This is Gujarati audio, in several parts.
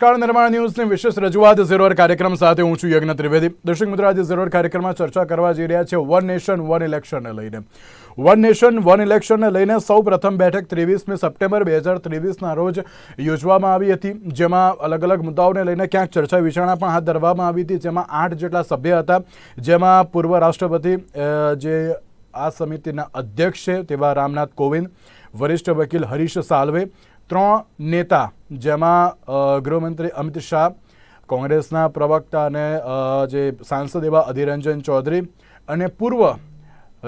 નમસ્કાર નિર્માણ ન્યૂઝની વિશેષ રજૂઆત ઝીરોર કાર્યક્રમ સાથે હું છું યજ્ઞ ત્રિવેદી. દર્શક મિત્રો, આજે ઝીરોર કાર્યક્રમમાં ચર્ચા કરવા જઈ રહ્યા છે વન નેશન, વન ઇલેક્શનને લઈને. વન નેશન, વન ઇલેક્શનને લઈને સૌ પ્રથમ બેઠક ત્રેવીસમી સપ્ટેમ્બર બે હજાર ત્રેવીસના રોજ યોજવામાં આવી હતી, જેમાં અલગ અલગ મુદ્દાઓને લઈને ક્યાંક ચર્ચા વિચારણા પણ હાથ ધરવામાં આવી હતી, જેમાં આઠ જેટલા સભ્ય હતા, જેમાં પૂર્વ રાષ્ટ્રપતિ જે આ સમિતિના અધ્યક્ષ છે, તેવા રામનાથ કોવિંદ, વરિષ્ઠ વકીલ હરીશ સાલ્વે ત્રણ નેતા જેમાં ગૃહમંત્રી અમિત શાહ, કોંગ્રેસના પ્રવક્તા અને જે સાંસદ એવા અધિરંજન ચૌધરી અને પૂર્વ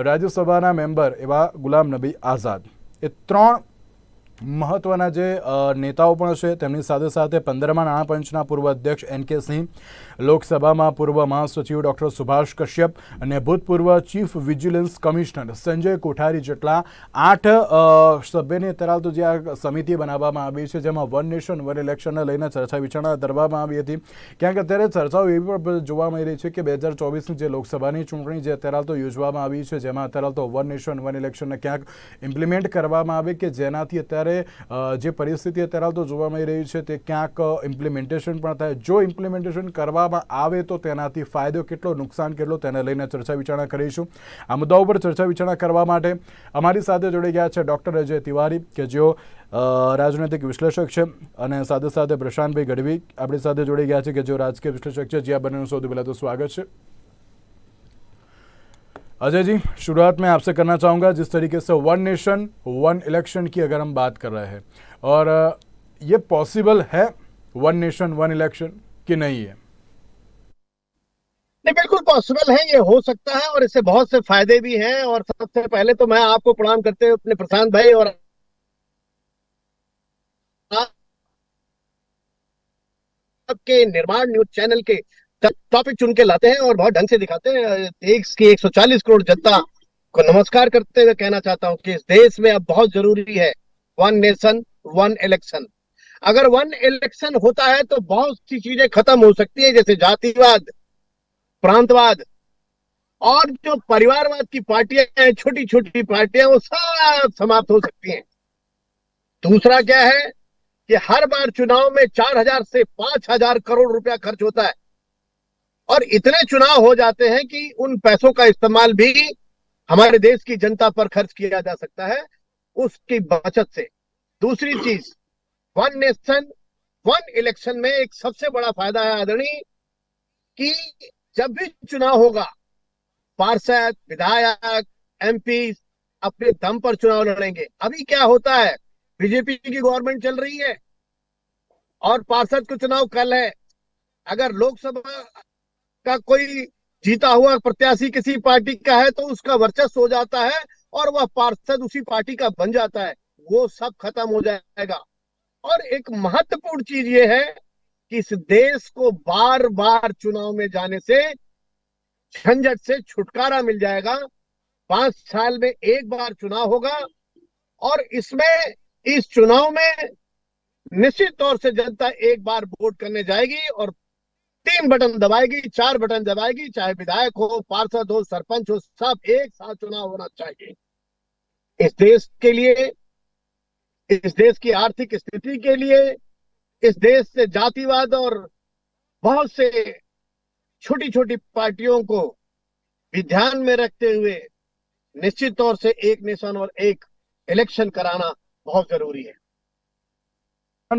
રાજ્યસભાના મેમ્બર એવા ગુલામ નબી આઝાદ. એ ત્રણ મહત્વના જે નેતાઓ પણ છે તેમની સાથે સાથે પંદરમા નાણાપંચના પૂર્વ અધ્યક્ષ એન કે સિંહ, લોકસભામાં પૂર્વ મહાસચિવ ડૉક્ટર સુભાષ કશ્યપ અને ભૂતપૂર્વ chief vigilance commissioner Sanjay Kothari જેટલા આઠ સભ્યને ધરાવતું જે આ સમિતિ બનાવવામાં આવી છે, જેમાં વન નેશન, વન ઇલેક્શનને લઈને ચર્ચા વિચારણા કરવામાં આવી હતી. ક્યાંક અત્યારે ચર્ચાઓ એવી પણ જોવા મળી રહી છે કે બે હજાર ચોવીસની જે લોકસભાની ચૂંટણી જે અત્યારે તો યોજવામાં આવી છે, જેમાં અત્યારે તો વન નેશન, વન ઇલેક્શનને ક્યાંક ઇમ્પ્લિમેન્ટ કરવામાં આવે કે જેનાથી અત્યારે અ, જે પરિસ્થિતિ અત્યારે હાલ તો જોવા મળી રહી છે તે ક્યાંક ઇમ્પ્લિમેન્ટેશન પણ થાય. જો ઇમ્પ્લિમેન્ટેશન કરવામાં આવે તો તેનાથી ફાયદો કેટલો નુકસાન કેટલો તેને લઈને ચર્ચા વિચારણા કરીશું. આ મુદ્દાઓ પર ચર્ચા વિચારણા કરવા માટે અમારી સાથે જોડી ગયા છે ડૉક્ટર અજય તિવારી કે જેઓ રાજનૈતિક વિશ્લેષક છે અને સાથે સાથે પ્રશાંતભાઈ ગઢવી આપણી સાથે જોડી ગયા છે કે જેઓ રાજકીય વિશ્લેષક છે. જ્યાં બંનેનું સૌથી પહેલાં તો સ્વાગત છે. अजय जी, शुरुआत में आपसे करना चाहूँगा जिस तरीके से वन नेशन वन इलेक्शन की अगर हम बात कर रहे हैं। और ये पॉसिबल है वन नेशन वन इलेक्शन कि नहीं है? नहीं, बिल्कुल पॉसिबल है, ये हो सकता है और इससे बहुत से फ़ायदे भी हैं। और सबसे पहले तो मैं आपको प्रणाम करते हुए अपने प्रशांत भाई और आपके निर्माण न्यूज़ चैनल के टॉपिक चुन के लाते हैं और बहुत ढंग से दिखाते हैं। देश की 140 करोड़ जनता को नमस्कार करते हुए कहना चाहता हूँ कि इस देश में अब बहुत ज़रूरी है वन नेशन वन इलेक्शन अगर वन इलेक्शन होता है तो बहुत सी चीज़ें खत्म हो सकती है, जैसे जातिवाद, प्रांतवाद, और जो परिवारवाद की पार्टियाँ हैं छोटी छोटी पार्टियाँ, वो सब समाप्त हो सकती हैं। दूसरा क्या है कि हर बार चुनाव में चार हज़ार से पाँच हज़ार करोड़ रुपया खर्च होता है। और इतने चुनाव हो जाते हैं कि उन पैसों का इस्तेमाल भी हमारे देश की जनता पर खर्च किया जा सकता है उसकी बचत से। दूसरी चीज़ वन नेशन वन इलेक्शन में एक सबसे बड़ा फ़ायदा है आदरणीय, कि जब भी चुनाव होगा, पार्षद, विधायक एमपी अपने दम पर चुनाव लड़ेंगे। अभी क्या होता है बीजेपी की गवर्नमेंट चल रही है और पार्षद का चुनाव कल है। अगर लोकसभा का कोई जीता हुआ प्रत्याशी किसी पार्टी का है तो उसका वर्चस्व हो जाता है और वह पार्षद उसी पार्टी का बन जाता है। वो सब खत्म हो जाएगा। और एक महत्वपूर्ण चीज़ ये है कि इस देश को बार बार चुनाव में जाने से झंझट से छुटकारा मिल जाएगा। पाँच साल में एक बार चुनाव होगा और इसमें, इस चुनाव में निश्चित तौर से जनता एक बार वोट करने जाएगी और तीन बटन दबाएगी, चार बटन दबाएगी, चाहे विधायक हो, पार्षद हो, सरपंच हो, सब एक साथ चुनाव होना चाहिए। इस देश के लिए, इस देश की आर्थिक स्थिति के लिए, इस देश से जातिवाद और बहुत से छोटी छोटी पार्टियों को भी ध्यान में रखते हुए निश्चित तौर से एक नेशन और एक इलेक्शन कराना बहुत ज़रूरी है।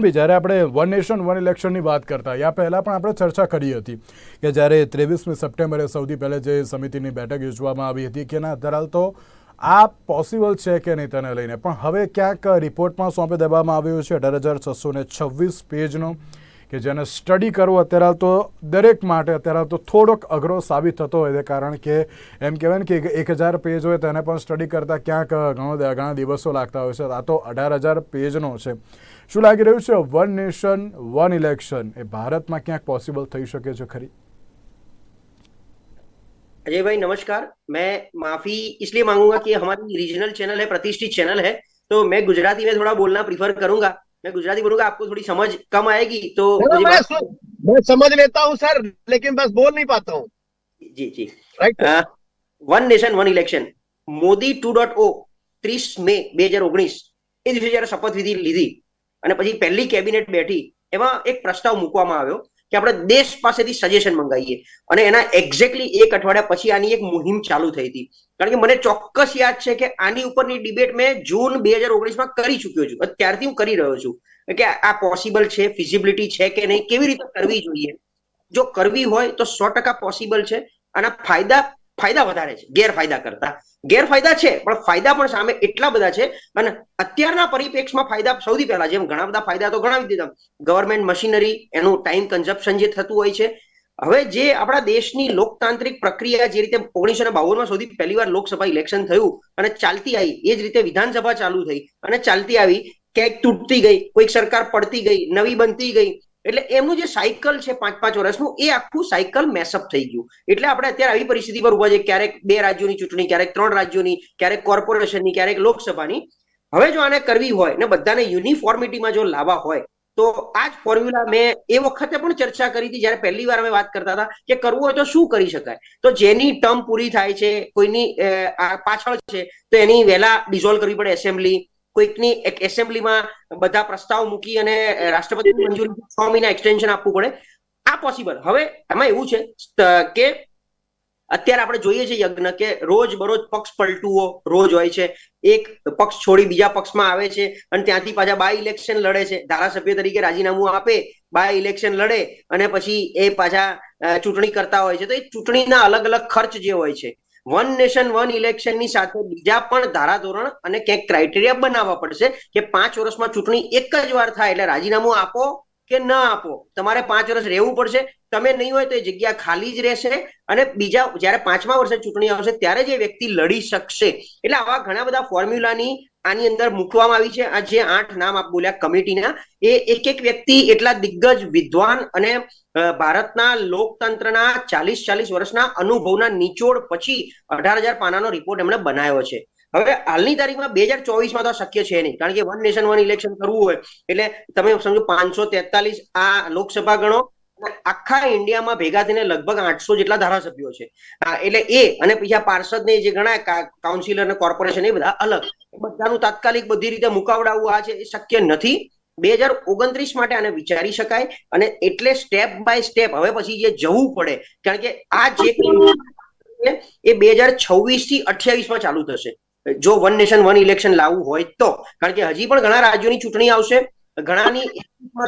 બી જ્યારે આપણે વન નેશન વન ઇલેક્શનની વાત કરતા, યા પહેલાં પણ આપણે ચર્ચા કરી હતી કે જ્યારે ત્રેવીસમી સપ્ટેમ્બરે સૌથી પહેલાં જે સમિતિની બેઠક યોજવામાં આવી હતી કે ના ધરાલ તો આ પોસિબલ છે કે નહીં તેને લઈને? પણ હવે ક્યાંક રિપોર્ટમાં સોંપી દેવામાં આવ્યો છે અઢાર હજાર છસો ને છવ્વીસ પેજનો કે જેને સ્ટડી કરવો અત્યારે હાલ તો દરેક માટે અત્યારે હાલ તો થોડોક અઘરો સાબિત થતો હોય છે કારણ કે એમ કહેવાય ને કે એક હજાર પેજ હોય તેને પણ સ્ટડી કરતાં ક્યાંક ઘણો ઘણા દિવસો લાગતા હોય છે આ તો અઢાર હજાર પેજનો છે શું લાગી રહ્યું છે વન નેશન વન ઇલેક્શન એ ભારતમાં ક્યાંક પોસિબલ થઈ શકે છે ખરી अजय भाई नमस्कार मैं माफी इसलिए मांगूंगा कि हमारी रीजनल चैनल है प्रतिष्ठित चैनल है तो मैं गुजराती में थोड़ा बोलना प्रीफर करूंगा मैं गुजराती बोलूंगा आपको थोड़ी समझ कम आएगी तो चलो, मुझे मैं, माफ- सु- मैं समझ लेता हूँ सर लेकिन बस बोल नहीं पाता हूँ जी जी right one nation one election Modi two dot o ત્રીસ મે બે હજાર ઓગણીસ એ દિવસે જયારે શપથવિધિ લીધી અને પછી પહેલી કેબિનેટ બેઠી એમાં એક પ્રસ્તાવ મૂકવામાં આવ્યો કે આપણે દેશ પાસેથી સજેશન મંગાવીએ. અને એના એક્ઝેક્ટલી એક અઠવાડિયા પછી આની એક મુહિમ ચાલુ થઈ હતી. કારણ કે મને ચોક્કસ યાદ છે કે આની ઉપરની ડિબેટ મેં જૂન બે હજાર ઓગણીસમાં કરી ચૂક્યો છું. અત્યારથી હું કરી રહ્યો છું. કે આ પોસિબલ છે ફિઝિબિલિટી છે કે નહીં, કેવી રીતે કરવી જોઈએ? જો કરવી હોય તો સો ટકા પોસિબલ છે. આના ફાયદા ફાયદા વધારે છે, ગેરફાયદા કરતા. ગેરફાયદા છે, પણ ફાયદા પણ સામે એટલા બધા છે, અને અત્યારના પરિપ્રેક્ષમાં ફાયદા સૌથી પહેલા, જેમ ઘણા બધા ફાયદા તો ગણાવી દીધા. ગવર્મેન્ટ મશીનરી એનું ટાઈમ કન્ઝપ્શન જે થતું હોય છે. હવે જે આપણા દેશની લોકતાંત્રિક પ્રક્રિયા જે રીતે ઓગણીસો ને બાવનમાં સૌથી પહેલી વાર લોકસભા ઇલેક્શન થયું, અને ચાલતી આવી, એ જ રીતે વિધાનસભા ચાલુ થઈ, અને ચાલતી આવી ક્યાંક તૂટતી ગઈ, કોઈક સરકાર પડતી ગઈ, નવી બનતી ગઈ એટલે એમનું જે સાયકલ છે પાંચ પાંચ વર્ષનું, એ આખું સાયકલ મેસઅપ થઈ ગયું. એટલે આપણે અત્યારે આવી પરિસ્થિતિ પર ઊભા છે, ક્યારેક બે રાજ્યોની ચૂંટણી, ક્યારેક ત્રણ રાજ્યોની, ક્યારેક કોર્પોરેશનની, ક્યારેક લોકસભાની. હવે જો આને કરવી હોય ને બધાને યુનિફોર્મિટીમાં જો લાવવા હોય, તો આ જ ફોર્મ્યુલા મેં એ વખતે પણ ચર્ચા કરી હતી, જ્યારે પહેલી વાર અમે વાત કરતા હતા કે કરવું હોય તો શું કરી શકાય? તો જેની ટર્મ પૂરી થાય છે, કોઈની પાછળ છે, તો એની વહેલા ડિઝોલ્વ કરવી પડે એસેમ્બલી કોઈકની એક એસેમ્બલીમાં બધા પ્રસ્તાવ મૂકી અને રાષ્ટ્રપતિની મંજૂરી છ મહિના એક્સટેન્શન આપવું પડે. આ પોસિબલ હવે એમાં એવું છે કે અત્યારે આપણે જોઈએ છીએ યજ્ઞ કે રોજ બરોજ પક્ષ પલટુઓ રોજ હોય છે. એક પક્ષ છોડી બીજા પક્ષમાં આવે છે અને ત્યાંથી પાછા બાય ઇલેક્શન લડે છે. ધારાસભ્ય તરીકે રાજીનામું આપે બાય ઇલેક્શન લડે અને પછી એ પાછા ચૂંટણી કરતા હોય છે. તો એ ચૂંટણીના અલગ અલગ ખર્ચ જે હોય છે વન નેશન વન ઇલેક્શનની સાથે બીજા પણ ધારાધોરણ અને ક્યાંક ક્રાઇટેરિયા બનાવવા પડશે કે પાંચ વર્ષમાં ચૂંટણી એક જ વાર થાય એટલે રાજીનામું આપો. કે ન આપો. તમારે પાંચ વર્ષ રહેવું પડશે. તમે નહીં હોય તો એ જગ્યા ખાલી જ રહેશે અને બીજા જ્યારે પાંચમા વર્ષે ચૂંટણી આવશે ત્યારે જે વ્યક્તિ લડી શકશે. એટલે આવા ઘણા બધા ફોર્મ્યુલાની આની અંદર મૂકવામાં આવી છે. આ જે આઠ નામ આપ બોલ્યા કમિટીના, એ એક એક વ્યક્તિ એટલા દિગ્ગજ વિદ્વાન અને ભારતના લોકતંત્રના ચાલીસ ચાલીસ વર્ષના અનુભવના નિચોડ પછી અઢાર હજાર પાનાનો રિપોર્ટ એમણે બનાવ્યો છે. હવે હાલની તારીખમાં બે હજાર ચોવીસમાં તો શક્ય છે નહીં. કારણ કે વન નેશન વન ઇલેક્શન કરવું હોય. એટલે તમે સમજો પાંચસો તેતાલીસ આ લોકસભા ગણો આખા ઇન્ડિયામાં ભેગા થઈને લગભગ આઠસો જેટલા ધારાસભ્યો છે. એટલે એ અને બીજા પાર્ષદ ને જે ગણાય કાઉન્સિલર ને કોર્પોરેશન એ બધા અલગ. બધાનું તાત્કાલિક બધી રીતે મુકાવડાવવું આ છે એ શક્ય નથી. બે હજાર ઓગણત્રીસ માટે આને વિચારી શકાય અને એટલે સ્ટેપ બાય સ્ટેપ હવે પછી જે જવું પડે કારણ કે આ જે એ બે હજાર છવ્વીસથી અઠ્યાવીસમાં ચાલુ થશે. જો વન નેશન, વન ઇલેક્શન લાવવું હોય તો. કારણ કે હજી પણ ઘણા રાજ્યોની ચૂંટણી આવશે. ઘણાની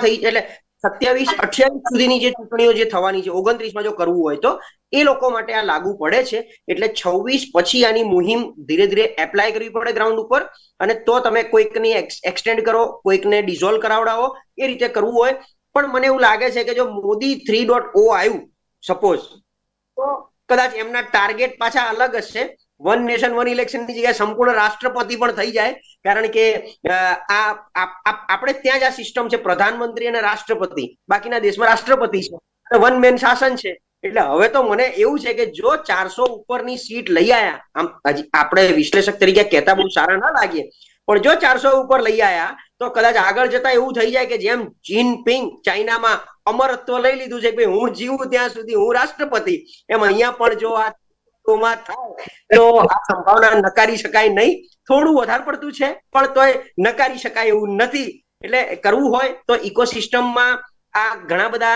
થઈ એટલે સત્યાવીસ, અઠ્યાવીસ સુધીની જે ચૂંટણીઓ જે થવાની છે, ઓગણત્રીસમાં જો કરવું હોય તો, એ લોકો માટે આ લાગુ પડે છે. એટલે છવ્વીસ પછી આની મુહિમ ધીરે ધીરે એપ્લાય કરવી પડે ગ્રાઉન્ડ ઉપર. અને તો તમે કોઈકની એક્સટેન્ડ કરો, કોઈકને ડિઝોલ્વ કરાવડાવો, એ રીતે કરવું હોય. પણ મને એવું લાગે છે કે જો મોદી થ્રી ડોટ ઓ આવ્યું સપોઝ તો કદાચ એમના ટાર્ગેટ પાછા અલગ છે વન નેશન વન ઇલેક્શનની જગ્યાએ સંપૂર્ણ રાષ્ટ્રપતિ પણ થઈ જાય. કારણ કે આ આપણે ત્યાં જ આ સિસ્ટમ છે. પ્રધાનમંત્રી અને રાષ્ટ્રપતિ. બાકીના દેશમાં રાષ્ટ્રપતિ છે. વન મેન શાસન છે. એટલે હવે તો મને એવું છે કે જો ચારસો ઉપરની સીટ લઈ આયા, આમ આપણે વિશ્લેષક તરીકે કહેતા બહુ સારા ના લાગીએ પણ જો ચારસો ઉપર લઈ આયા, તો કદાચ આગળ જતા એવું થઈ જાય કે જેમ જીનપિંગ ચાઇનામાં અમરત્વ લઈ લીધું છે કે હું જીવું ત્યાં સુધી, હું રાષ્ટ્રપતિ. એમ અહીંયા પણ જો આ માં થાય તો આ સંભાવના નકારી શકાય નહીં થોડું વધારે પડતું છે પણ તોય નકારી શકાય એવું નથી એટલે કરવું હોય તો ઇકોસિસ્ટમમાં આ ઘણા બધા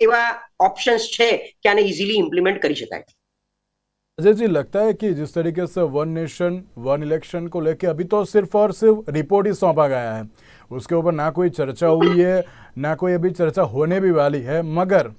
એવા ऑप्शंस છે કે आने इजीली इम्प्लीमेंट કરી શકાય अजय जी लगता है कि जिस तरीके से वन नेशन वन इलेक्शन को लेके अभी तो सिर्फ और सिर्फ रिपोर्ट ही सौंपा गया है उसके ऊपर ना कोई चर्चा हुई है ना कोई अभी चर्चा होने भी वाली है मगर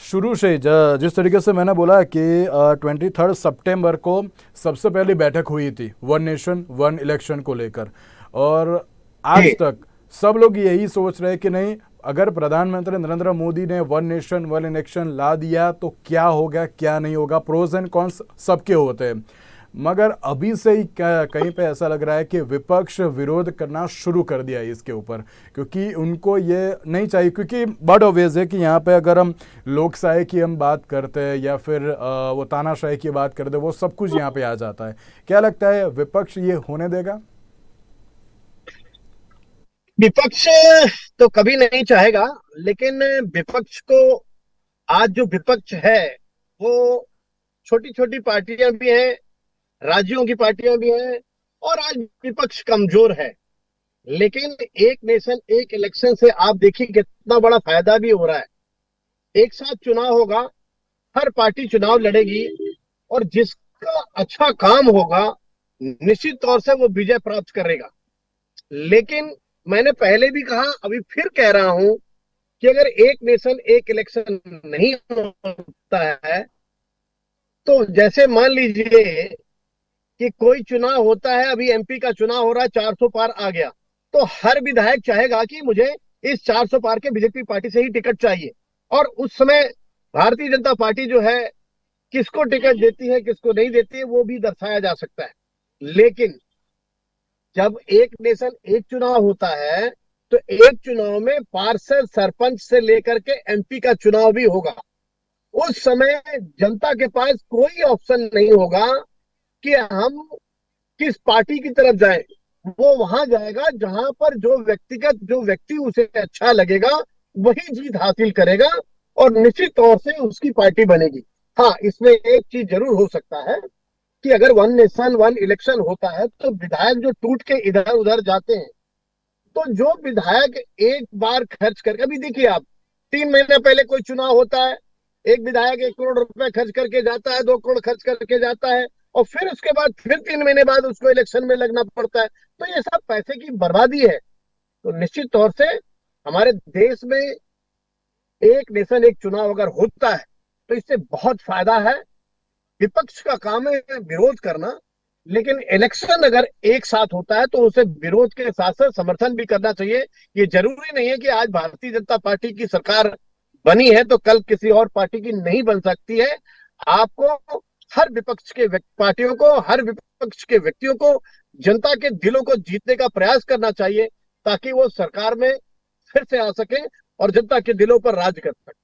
शुरू से जिस तरीके से मैंने बोला कि ट्वेंटी थर्ड सेप्टेम्बर को सबसे पहली बैठक हुई थी वन नेशन वन इलेक्शन को लेकर। और आज तक सब लोग यही सोच रहे कि नहीं अगर प्रधानमंत्री नरेंद्र मोदी ने वन नेशन वन इलेक्शन ला दिया तो क्या होगा क्या नहीं होगा प्रोज एंड कॉन्स सबके होते हैं। मगर अभी से ही कहीं पे ऐसा लग रहा है कि विपक्ष विरोध करना शुरू कर दिया है इसके ऊपर, क्योंकि उनको ये नहीं चाहिए, क्योंकि बड ऑब्वियस है कि यहाँ पे अगर हम लोकशाही की हम बात करते हैं या फिर वो तानाशाही की बात करते वो सब कुछ यहाँ पे आ जाता है। क्या लगता है विपक्ष ये होने देगा? विपक्ष तो कभी नहीं चाहेगा, लेकिन विपक्ष को आज जो विपक्ष है, वो छोटी छोटी पार्टियाँ भी हैं राज्यों की पार्टियाँ भी हैं और आज विपक्ष कमज़ोर है। लेकिन एक नेशन, एक इलेक्शन से आप देखिए कितना बड़ा फ़ायदा भी हो रहा है। एक साथ चुनाव होगा, हर पार्टी चुनाव लड़ेगी और जिसका अच्छा काम होगा, निश्चित तौर से वो विजय प्राप्त करेगा। लेकिन मैंने पहले भी कहा, अभी फिर कह रहा हूँ कि अगर एक नेशन, एक इलेक्शन नहीं होता है तो जैसे मान लीजिए कि कोई चुनाव होता है, अभी एमपी का चुनाव हो रहा है 400 पार आ गया। तो हर विधायक चाहेगा कि मुझे इस 400 पार के बीजेपी पार्टी से ही टिकट चाहिए। और उस समय भारतीय जनता पार्टी जो है, किसको टिकट देती है, किसको नहीं देती है, वो भी दर्शाया जा सकता है। लेकिन जब एक नेशन एक चुनाव होता है तो एक चुनाव में पार्षद सरपंच से लेकर के एमपी का चुनाव भी होगा। उस समय जनता के पास कोई ऑप्शन नहीं होगा कि हम किस पार्टी की तरफ़ जाए, वो वहाँ जाएगा जहाँ पर जो व्यक्तिगत, जो व्यक्ति उसे अच्छा लगेगा, वही जीत हासिल करेगा और निश्चित तौर से उसकी पार्टी बनेगी। हाँ इसमें एक चीज़ ज़रूर हो सकता है कि अगर वन नेशन, वन इलेक्शन होता है तो विधायक जो टूट के इधर उधर जाते हैं तो जो विधायक एक बार खर्च करके अभी देखिए आप, तीन महीने पहले कोई चुनाव होता है, एक विधायक एक करोड़ रुपए खर्च करके जाता है, दो करोड़ खर्च करके जाता है और फिर उसके बाद, फिर तीन महीने बाद उसको इलेक्शन में लगना पड़ता है। तो ये सब पैसे की बर्बादी है। तो निश्चित तौर से हमारे देश में एक नेशन एक चुनाव अगर होता है तो इससे बहुत फ़ायदा है। विपक्ष का काम है विरोध करना, लेकिन इलेक्शन अगर एक साथ होता है तो उसे विरोध के साथ साथ समर्थन भी करना चाहिए। ये ज़रूरी नहीं है कि आज भारतीय जनता पार्टी की सरकार बनी है तो कल किसी और पार्टी की नहीं बन सकती है। आपको हर विपक्ष के व्यक्ति- पार्टियों को हर विपक्ष के व्यक्तियों को जनता के दिलों को जीतने का प्रयास करना चाहिए ताकि वो सरकार में फिर से आ सके और जनता के दिलों पर राज कर सके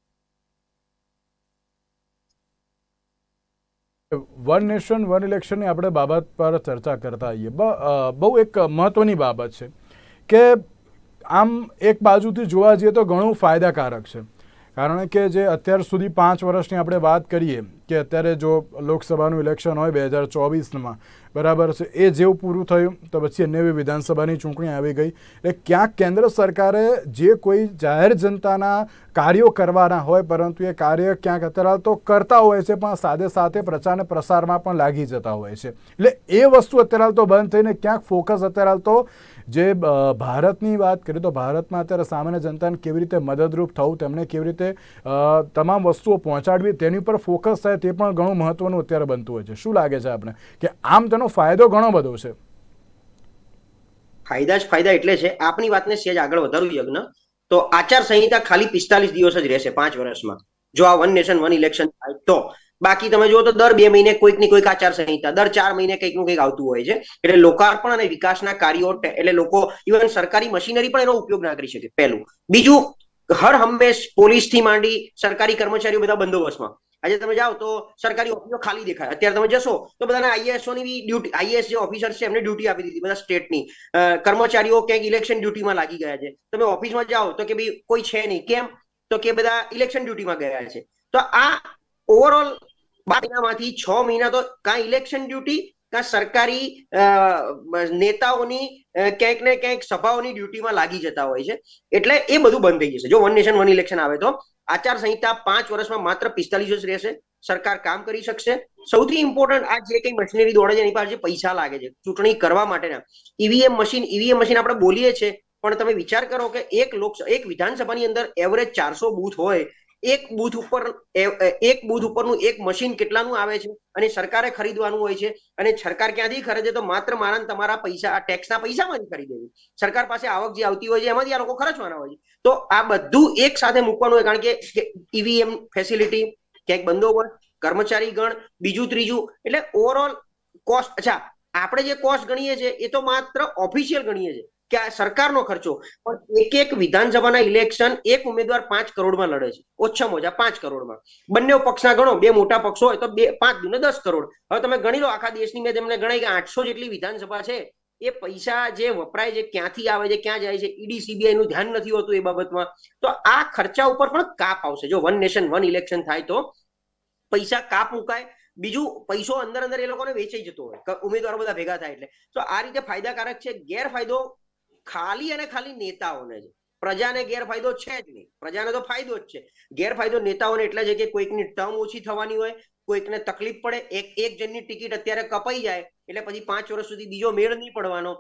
વન નેશન વન ઇલેક્શનની આપણે બાબત પર ચર્ચા કરતા આવીએ બ- અ, બહુ એક મહત્વની બાબત છે કે આમ એક બાજુથી જોવા જઈએ તો ઘણું ફાયદાકારક છે કારણ કે જે અત્યાર સુધી પાંચ વર્ષની આપણે વાત કરીએ કે અત્યારે જો લોકસભાનું ઇલેક્શન હોય બે હજાર ચોવીસમાં, બરાબર છે, એ જેવું પૂરું થયું, તો પછી અન્ય એવી વિધાનસભાની ચૂંટણી આવી ગઈ. એટલે ક્યાંક કેન્દ્ર સરકારે જે કોઈ જાહેર જનતાના કાર્યો કરવાના હોય, પરંતુ એ કાર્ય ક્યાંક અત્યારે તો કરતા હોય છે, પણ સાથે સાથે પ્રચાર અને પ્રસારમાં પણ લાગી જતા હોય છે. એટલે એ વસ્તુ અત્યારે તો બંધ થઈને ક્યાંક ફોકસ અત્યારે તો જે ભારતની વાત કરીએ તો ભારતમાં અત્યારે સામાન્ય જનતાને કેવી રીતે મદદરૂપ થવું, તેમને કેવી રીતે તમામ વસ્તુઓ પહોંચાડવી, તેની ઉપર ફોકસ થાય તે પણ ઘણું મહત્વનું અત્યારે બનતું હોય છે. શું લાગે છે આપણે કે આમ તેનો ફાયદો ઘણો બધો છે. ફાયદા જ ફાયદા એટલે છે. આપની વાતને સેજ આગળ વધારું, યજ્ઞ. તો આચાર સંહિતા ખાલી પિસ્તાલીસ દિવસ જ રહેશે પાંચ વર્ષમાં. જો આ વન નેશન વન ઇલેક્શન થાય તો. બાકી તમે જુઓ તો દર બે મહિને કોઈક ને કોઈક આચાર સંહિતા, દર ચાર મહિને કંઈકનું કંઈક આવતું હોય છે. એટલે લોકાર્પણ અને વિકાસના કાર્યો એટલે લોકો ઇવન સરકારી મશીનરી પણ એનો ઉપયોગ ના કરી શકે. પહેલું. બીજું હર હંમેશ પોલીસથી માંડી સરકારી કર્મચારીઓ બધા બંદોબસ્તમાં. આજે તમે જાઓ તો સરકારી ઓફિસો ખાલી દેખાય. અત્યારે તમે જશો તો બધાના આઈએસઓ ની ડ્યુટી આઈએએસ જે ઓફિસર છે એમને ડ્યુટી આપી દીધી બધા સ્ટેટની. કર્મચારીઓ ક્યાંક ઇલેક્શન ડ્યુટીમાં લાગી ગયા છે. તમે ઓફિસમાં જાઓ તો કે ભાઈ કોઈ છે નહીં. કેમ? તો કે બધા ઇલેક્શન ડ્યુટીમાં ગયા છે. તો આ ઓવરઓલ બાકીનામાંથી છ મહિના તો કાં ઇલેક્શન ડ્યુટી કાં સરકારી નેતાઓની ક્યાંક ને ક્યાંક સભાઓની ડ્યુટીમાં લાગી જતા હોય છે. એટલે એ બધું બંધ થઈ જશે. જો વન નેશન વન ઇલેક્શન આવે તો આચાર સંહિતા પાંચ વર્ષમાં માત્ર પિસ્તાલીસ જ રહેશે. સરકાર કામ કરી શકશે. સૌથી ઇમ્પોર્ટન્ટ આ જે કઈ મશીનરી દોડે છે, એની પાસે પૈસા લાગે છે, ચૂંટણી કરવા માટેના. ઈવીએમ મશીન ઈવીએમ મશીન આપણે બોલીએ છીએ, પણ તમે વિચાર કરો કે એક લોક એક વિધાનસભાની અંદર એવરેજ ચારસો બૂથ હોય એક બૂથ ઉપર એક બૂથ ઉપરનું એક મશીન કેટલાનું આવે છે? અને સરકારે ખરીદવાનું હોય છે? અને સરકાર ક્યાંથી ખરીદે? તો માત્ર મારા તમારા પૈસા, આ ટેક્સના પૈસામાંથી ખરીદે છે. સરકાર પાસે આવક જે આવતી હોય છે, એમાંથી આ લોકો ખર્ચવાના હોય છે. તો આ બધું એક સાથે મૂકવાનું હોય, કારણ કે ઈવીએમ ફેસિલિટી ક્યાંક બંદોબસ્ત, કર્મચારી ગણ, બીજું ત્રીજું, એટલે ઓવરઓલ કોસ્ટ અચ્છા, આપણે જે કોસ્ટ ગણીએ છીએ એ તો માત્ર ઓફિશિયલ ગણીએ છીએ કે આ સરકારનો ખર્ચો, પણ એક એક વિધાનસભાના ઇલેક્શન એક ઉમેદવાર પાંચ કરોડમાં લડે છે. ઓછામાં ઓછા પાંચ કરોડમાં. બંને પક્ષના ગણો, બે મોટા પક્ષો હોય તો બે, પાંચ દુને દસ કરોડ. હવે તમે ગણી લો, આખા દેશની મેં તેમને ગણાય કે આઠસો જેટલી વિધાનસભા છે, એ પૈસા જે વપરાય છે, ક્યાંથી આવે છે, ક્યાં જાય છે, ઈડી, સીબીઆઈ નું ધ્યાન નથી હોતું એ બાબતમાં. તો આ ખર્ચા ઉપર પણ કાપ આવશે. જો વન નેશન, વન ઇલેક્શન થાય તો પૈસા કાપ મુકાય, બીજું પૈસો અંદર અંદર એ લોકોને વેચાઈ જતો હોય. ઉમેદવારો બધા ભેગા થાય એટલે. તો આ રીતે ફાયદાકારક છે, ગેરફાયદો ખાલી અને ખાલી નેતાઓને જ. પ્રજાને ગેરફાયદો છે જ નહીં. પ્રજાને તો ફાયદો જ છે. ગેરફાયદો નેતાઓને એટલે છે કે કોઈકની ટર્મ ઓછી થવાની હોય, કોઈકને તકલીફ પડે, એક એક જણની ટિકિટ અત્યારે કપાઈ જાય, એટલે પછી પાંચ વર્ષ સુધી બીજો મેળ નહીં પડવાનો.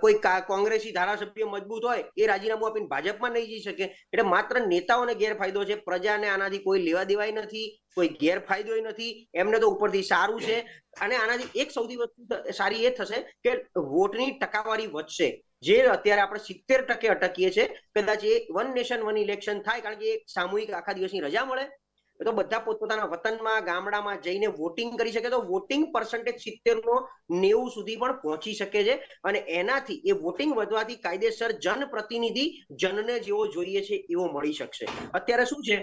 કોઈ કોંગ્રેસી ધારાસભ્ય મજબૂત હોય, એ રાજીનામું આપીને ભાજપમાં નહીં જઈ શકે. એટલે માત્ર નેતાઓને ગેરફાયદો છે, પ્રજાને આનાથી કોઈ લેવા દેવાય નથી, કોઈ ગેરફાયદો નથી. એમને તો ઉપરથી સારું છે. અને આનાથી એક સૌથી વસ્તુ સારી એ થશે કે વોટની ટકાવારી વધશે. જે અત્યારે આપણે સિત્તેર ટકે અટકીએ છીએ, કદાચ એ વન નેશન, વન ઇલેક્શન થાય, કારણ કે સામૂહિક આખા દિવસની રજા મળે. તો બધા પોતપોતાના વતનમાં, ગામડામાં જઈને વોટિંગ કરી શકે તો વોટિંગ પર્સન્ટેજ સિત્તેર નો નેવું સુધી પણ પહોંચી શકે છે. અને એનાથી એ વોટિંગ વધવાથી કાયદેસર જનપ્રતિનિધિ જનને જેવો જોઈએ છે એવો મળી શકશે. અત્યારે શું છે?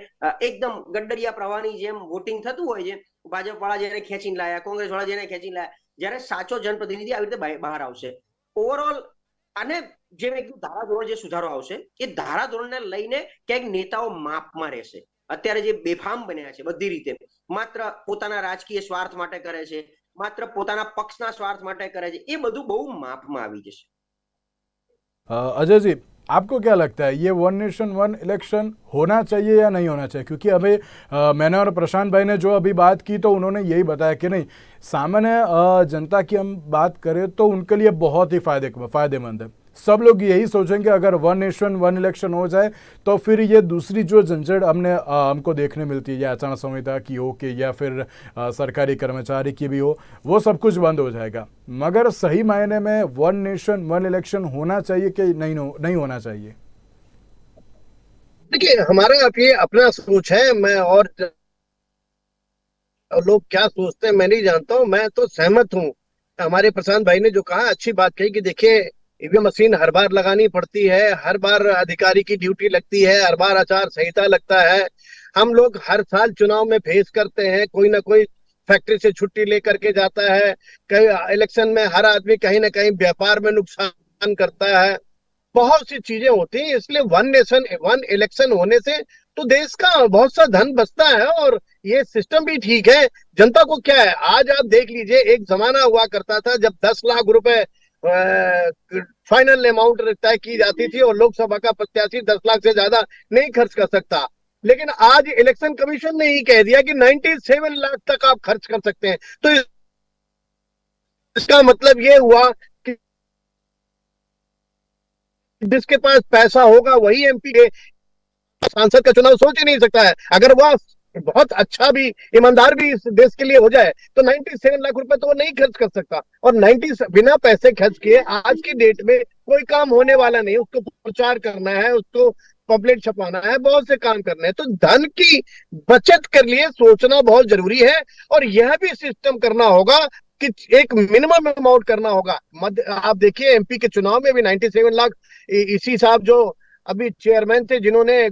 એકદમ ગડ્ડરિયા પ્રવાહની જેમ વોટિંગ થતું હોય છે. ભાજપ વાળા જેને ખેંચીને લાયા કોંગ્રેસ વાળા જેને ખેંચીને લાયા, જ્યારે સાચો જનપ્રતિનિધિ આવી રીતે બહાર આવશે. ઓવરઓલ અને જે મેં કીધું ધારાધોરણ જે સુધારો આવશે, એ ધારાધોરણને લઈને ક્યાંક નેતાઓ માપમાં રહેશે. અત્યારે જે બેફામ બન્યા છે, બધી રીતે. માત્ર પોતાના રાજકીય સ્વાર્થ માટે કરે છે, માત્ર પોતાના પક્ષના સ્વાર્થ માટે કરે છે, એ બધું બહુ માપમાં આવી જશે. અજયજી आपको क्या लगता है, ये वन नेशन वन इलेक्शन होना चाहिए या नहीं होना चाहिए? क्योंकि अभी मैंने और प्रशांत भाई ने जो अभी बात की तो उन्होंने यही बताया कि नहीं, सामान्य जनता की हम बात करें तो उनके लिए बहुत ही फ़ायदे, फ़ायदेमंद है। सब लोग यही सोचेंगे अगर वन नेशन वन इलेक्शन हो जाए तो फिर ये दूसरी जो झंझट हमने हमको देखने मिलती है या आचार संहिता की हो कि या फिर अ, सरकारी कर्मचारी की भी हो वो सब कुछ बंद हो जाएगा। मगर सही मायने में वन नेशन वन इलेक्शन होना चाहिए कि नहीं नहीं होना चाहिए? देखिए हमारा अब ये अपना सोच है मैं और लोग क्या सोचते हैं मैं नहीं जानता हूँ मैं तो सहमत हूँ। हमारे प्रशांत भाई ने जो कहा अच्छी बात कही कि देखिए ईवीएम मशीन हर बार लगानी पड़ती है, हर बार अधिकारी की ड्यूटी लगती है, हर बार आचार संहिता लगता है। हम लोग हर साल चुनाव में फेस करते हैं, कोई ना कोई फैक्ट्री से छुट्टी लेकर के जाता है कहीं इलेक्शन में हर आदमी कहीं ना कहीं व्यापार में नुकसान करता है। बहुत सी चीज़ें होती हैं, इसलिए वन नेशन, वन इलेक्शन होने से तो देश का बहुत सा धन बचता है और ये सिस्टम भी ठीक है। जनता को क्या है? आज आप देख लीजिए, एक जमाना हुआ करता था जब दस लाख रुपए फाइनल अमाउंट तय की जाती थी और लोकसभा का प्रत्याशी दस लाख से ज़्यादा नहीं खर्च कर सकता। लेकिन आज इलेक्शन कमीशन ने ही कह दिया कि 97 लाख तक आप खर्च कर सकते हैं। तो इसका मतलब ये हुआ कि जिसके पास पैसा होगा वही एमपी के सांसद का चुनाव सोच ही नहीं सकता है। अगर वह बहुत अच्छा भी, ईमानदार भी इस देश के लिए हो जाए तो 97 लाख रुपए तो वो नहीं खर्च कर सकता। और 90 बिना पैसे खर्च किए आज की डेट में कोई काम होने वाला नहीं, उसको प्रचार करना है, उसको पॉपुलेट छपाना है, बहुत से काम करने हैं। तो धन की बचत के लिए सोचना बहुत ज़रूरी है, और यह भी सिस्टम करना होगा कि एक मिनिमम अमाउंट करना होगा। मध्य, आप देखिए एमपी के चुनाव में भी 97 लाख इसी साहब जो अभी चेयरमैन थे, जिन्होंने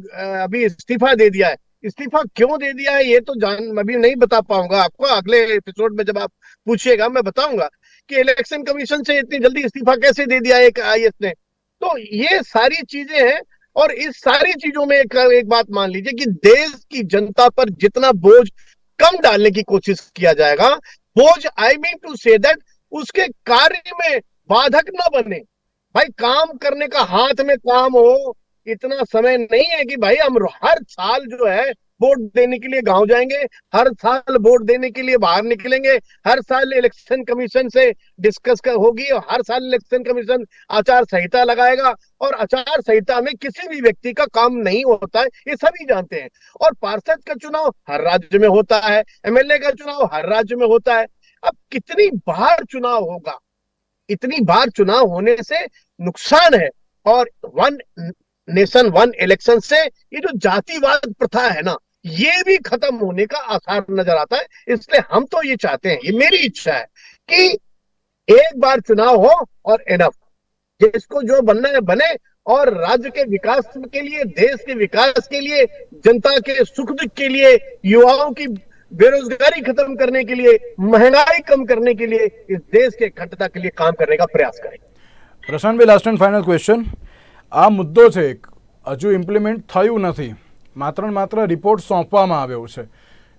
अभी इस्तीफा दे दिया है इस्तीफा क्यों दे दिया है? ये तो जान अभी नहीं बता पाऊँगा आपको। अगले एपिसोड में जब आप पूछिएगा मैं बताऊँगा कि इलेक्शन कमीशन से इतनी जल्दी इस्तीफा कैसे दे दिया एक आई ने। तो ये सारी चीज़ें हैं और इस सारी चीज़ों में एक, एक बात मान लीजिए कि देश की जनता पर जितना बोझ कम डालने की कोशिश किया जाएगा बोझ I mean to say that उसके कार्य में बाधक न बने। भाई काम करने का हाथ में काम हो इतना समय नहीं है कि भाई हम हर साल जो है वोट देने के लिए गाँव जाएँगे, हर साल वोट देने के लिए बाहर निकलेंगे, हर साल इलेक्शन कमीशन से डिस्कस कर होगी और हर साल इलेक्शन कमीशन आचार संहिता लगाएगा और आचार संहिता में किसी भी व्यक्ति का काम नहीं होता है, ये सभी जानते हैं। और पार्षद का चुनाव हर राज्य में होता है, एमएलए का चुनाव हर राज्य में होता है। अब कितनी बार चुनाव होगा? इतनी बार चुनाव होने से नुकसान है और वन नेशन वन इलेक्शन से ये जो जातिवाद प्रथा है ना, ये भी खत्म होने का आसार नज़र आता है। इसलिए हम तो ये चाहते हैं, ये मेरी इच्छा है कि एक बार चुनाव हो और एनफ जिसको जो बनना है बने और राज्य के विकास के लिए, देश के विकास के लिए, जनता के सुख दुख के लिए, युवाओं की बेरोजगारी खत्म करने के लिए, महँगाई कम करने के लिए, इस देश के अखंडता के लिए काम करने का प्रयास करें। प्रशांत भी लास्ट एंड फाइनल क्वेश्चन આ મુદ્દો છે એક હજુ ઇમ્પ્લિમેન્ટ થયું નથી. માત્ર ને માત્ર રિપોર્ટ સોંપવામાં આવ્યો છે.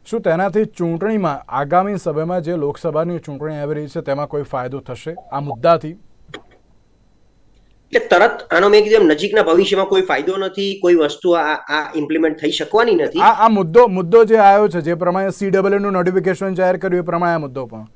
શું તેનાથી ચૂંટણીમાં આગામી સમયમાં જે લોકસભાની ચૂંટણી આવી રહી છે તેમાં કોઈ ફાયદો થશે? આ મુદ્દાથી. એટલે તરત આનો મેં કીધું નજીકના ભવિષ્યમાં કોઈ ફાયદો નથી કોઈ વસ્તુ આ આ ઇમ્પ્લિમેન્ટ થઈ શકવાની નથી. આ આ મુદ્દો મુદ્દો જે આવ્યો છે જે પ્રમાણે સીડબ્લ્યુ નું નોટિફિકેશન જાહેર કર્યું એ પ્રમાણે આ મુદ્દો પણ.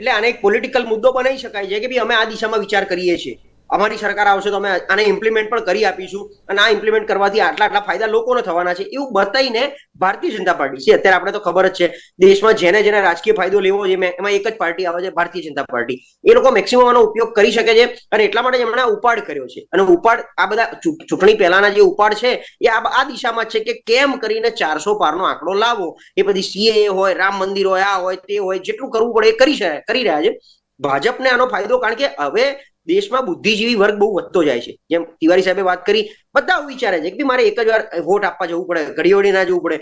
એટલે આને એક પોલિટિકલ મુદ્દો બનાવી શકાય છે કે ભાઈ અમે આ દિશામાં વિચાર કરીએ છીએ. અમારી સરકાર આવશે તો અમે આને ઇમ્પ્લિમેન્ટ પણ કરી આપીશું અને આ ઇમ્પ્લિમેન્ટ કરવાથી આટલા આટલા ફાયદા લોકોને થવાના છે એવું બતાવીને ભારતીય જનતા પાર્ટી છે. અત્યારે આપણે તો ખબર જ છે, દેશમાં જેને જેને રાજકીય ફાયદો લેવો છે એમાં એક જ પાર્ટી આવે છે, ભારતીય જનતા પાર્ટી. એ લોકો મેક્સિમમ આનો ઉપયોગ કરી શકે છે અને એટલા માટે એમણે ઉપાડ કર્યો છે. અને ઉપાડ, આ બધા ચૂંટણી પહેલાના જે ઉપાડ છે, એ આ દિશામાં છે કે કેમ કરીને ચારસો પારનો આંકડો લાવો? એ બધી સીએ હોય, રામ મંદિર હોય, આ હોય, તે હોય, જેટલું કરવું પડે એ કરી કરી રહ્યા છે. ભાજપને આનો ફાયદો કારણ કે હવે દેશમાં બુદ્ધિજીવી વર્ગ બહુ વધતો જાય છે. જેમ તિવારી સાહેબે વાત કરી, બધા વિચારે છે કે મારે એક જ વાર વોટ આપવા જવું પડે ઘડી વળી ના જવું પડે.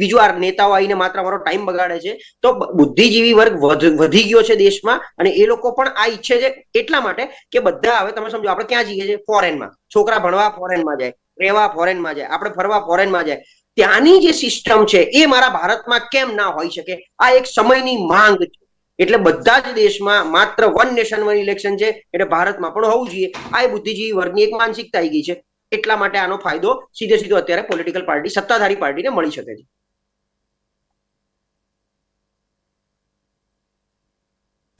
બીજું આ નેતાઓ આવીને માત્ર મારો ટાઈમ બગાડે છે. તો બુદ્ધિજીવી વર્ગ વધી ગયો છે દેશમાં અને એ લોકો પણ આ ઈચ્છે છે એટલા માટે કે બધા, હવે તમે સમજો આપણે ક્યાં જઈએ છીએ? ફોરેનમાં. છોકરા ભણવા ફોરેનમાં જાય, રહેવા ફોરેનમાં જાય, આપણે ફરવા ફોરેનમાં જાય. ત્યાંની જે સિસ્ટમ છે એ મારા ભારતમાં કેમ ના હોઈ શકે? આ એક સમયની માંગ છે. એટલે બધા જ દેશમાં માત્ર વન નેશન વન ઇલેક્શન છે. એટલે ભારતમાં પણ હોવું જોઈએ. આ બુદ્ધિજીવી વર્ગની એક માનસિકતા આવી ગઈ છે. એટલા માટે આનો ફાયદો સીધે સીધો અત્યારે પોલિટિકલ પાર્ટી સત્તાધારી પાર્ટીને મળી શકે છે.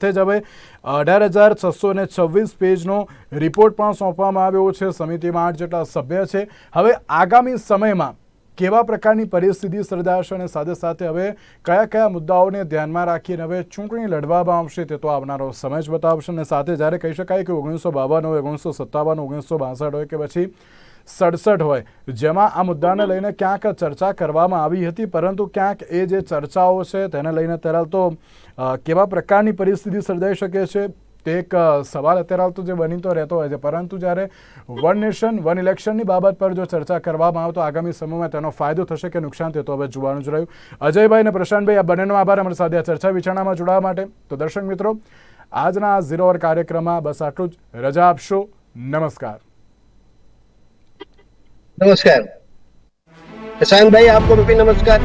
જ હવે અઢાર હજાર છસો ને છવ્વીસ પેજનો રિપોર્ટ પણ સોંપવામાં આવ્યો છે. સમિતિમાં આઠ જેટલા સભ્ય છે. હવે આગામી સમયમાં કેવા પ્રકારની પરિસ્થિતિ સર્જાશે અને સાથે સાથે હવે કયા કયા મુદ્દાઓને ધ્યાનમાં રાખીને હવે ચૂંટણી લડવામાં આવશે તે તો આવનારો સમય જ બતાવશે અને સાથે જ્યારે કહી શકાય કે ઓગણીસો બાવન હોય, ઓગણીસો સત્તાવન ઓગણીસો બાસઠ હોય કે પછી સડસઠ હોય, જેમાં આ મુદ્દાને લઈને ક્યાંક ચર્ચા કરવામાં આવી હતી, પરંતુ ક્યાંક એ જે ચર્ચાઓ છે તેને લઈને તરલ તો કેવા પ્રકારની પરિસ્થિતિ સર્જાઈ શકે છે? તે એક સવાલ અત્યારે હાલ તો જે બની તો રહેતો હોય છે. પરંતુ જ્યારે વન નેશન, વન ઇલેક્શનની બાબત પર જો ચર્ચા કરવામાં આવે તો આગામી સમયમાં તેનો ફાયદો થશે કે નુકસાન થતો હવે જોવાનું જ રહ્યું. અજયભાઈ અને પ્રશાંતભાઈ, આ બંનેનો આભાર. અમારી સાથે આ ચર્ચા વિચારણામાં જોડાવા માટે. તો દર્શક મિત્રો, આજના આ ઝીરો અવર કાર્યક્રમમાં બસ આટલું જ. રજા આપશો. નમસ્કાર. નમસ્કાર. શશાંકભાઈ આપકો નમસ્કાર.